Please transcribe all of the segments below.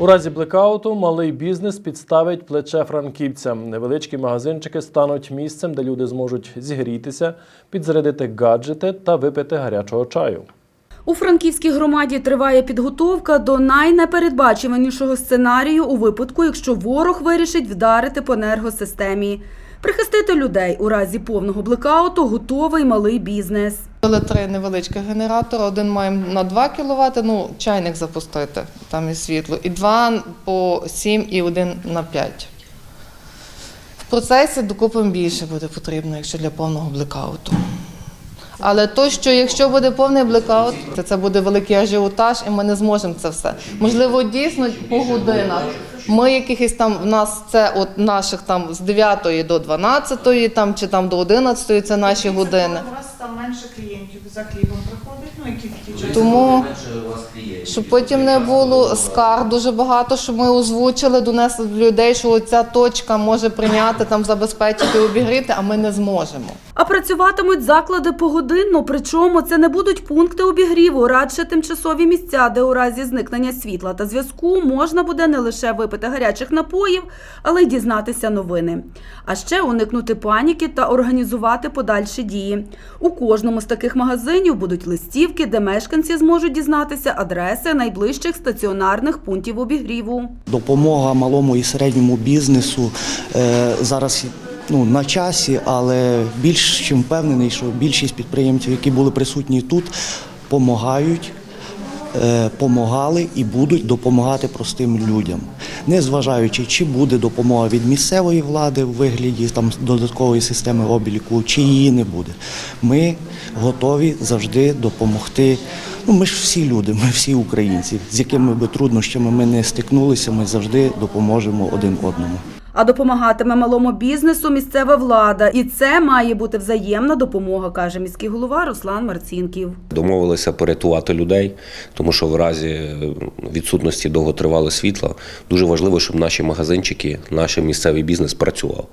У разі блекауту малий бізнес підставить плече франківцям. Невеличкі магазинчики стануть місцем, де люди зможуть зігрітися, підзарядити гаджети та випити гарячого чаю. У франківській громаді триває підготовка до найнепередбачуванішого сценарію у випадку, якщо ворог вирішить вдарити по енергосистемі. Прихистити людей у разі повного блекауту готовий малий бізнес. Були три невеличких генератори. Один маємо на 2 кВт, ну чайник запустити, там і світло, і два по 7 і один на 5. В процесі докупимо більше буде потрібно, якщо для повного блекауту. Але то, що якщо буде повний блекаут, то це буде великий ажіотаж, і ми не зможемо це все. Можливо, дійсно по годинах. Ми якихось там в нас це от наших там з 9 до 12, там чи там до 11, це наші години. Менше клієнтів за хлібом приходить, ну які такі часи. Тому щоб потім не було скарг дуже багато, щоб ми озвучили, донесли до людей, що ця точка може прийняти там, забезпечити, обігріти, а ми не зможемо. А працюватимуть заклади погодинно, причому це не будуть пункти обігріву, радше тимчасові місця, де у разі зникнення світла та зв'язку можна буде не лише випити гарячих напоїв, але й дізнатися новини. А ще уникнути паніки та організувати подальші дії. У кожному з таких магазинів будуть листівки, де мешканці зможуть дізнатися адреси найближчих стаціонарних пунктів обігріву. Допомога малому і середньому бізнесу е, зараз ну, на часі, але більш чим впевнений, що більшість підприємців, які були присутні тут, допомагають. Помагали і будуть допомагати простим людям, не зважаючи, чи буде допомога від місцевої влади в вигляді там додаткової системи обліку, чи її не буде. Ми готові завжди допомогти. Ну, ми ж всі люди, ми всі українці, з якими би труднощами ми не стикнулися, ми завжди допоможемо один одному. А допомагатиме малому бізнесу місцева влада, і це має бути взаємна допомога, каже міський голова Руслан Марцінків. Домовилися порятувати людей, тому що в разі е, відсутності довготривалого світла дуже важливо, щоб наші магазинчики, наш місцевий бізнес працював.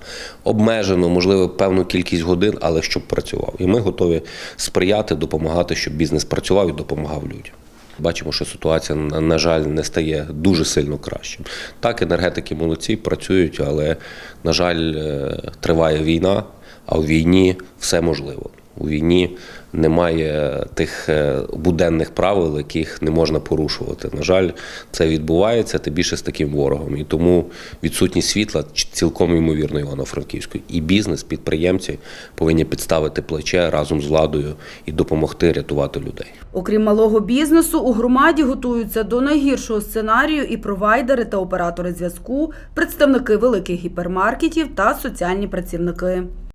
Обмежено, можливо, певну кількість годин, але щоб працював. І ми готові сприяти, допомагати, щоб бізнес працював і допомагав людям. Бачимо, що ситуація, на жаль, не стає дуже сильно кращим. Так, енергетики молодці працюють, але, на жаль, е, триває війна, а у війні все можливо. У війні немає тих е, буденних правил, яких не можна порушувати. На жаль, це відбувається тим більше з таким ворогом. І тому відсутність світла цілком ймовірно Івано-Франківської. І бізнес, підприємці повинні підставити плече разом з владою і допомогти рятувати людей. Окрім малого бізнесу, у громаді готуються до найгіршого сценарію і провайдери та оператори зв'язку, представники великих гіпермаркетів та соціальні працівники.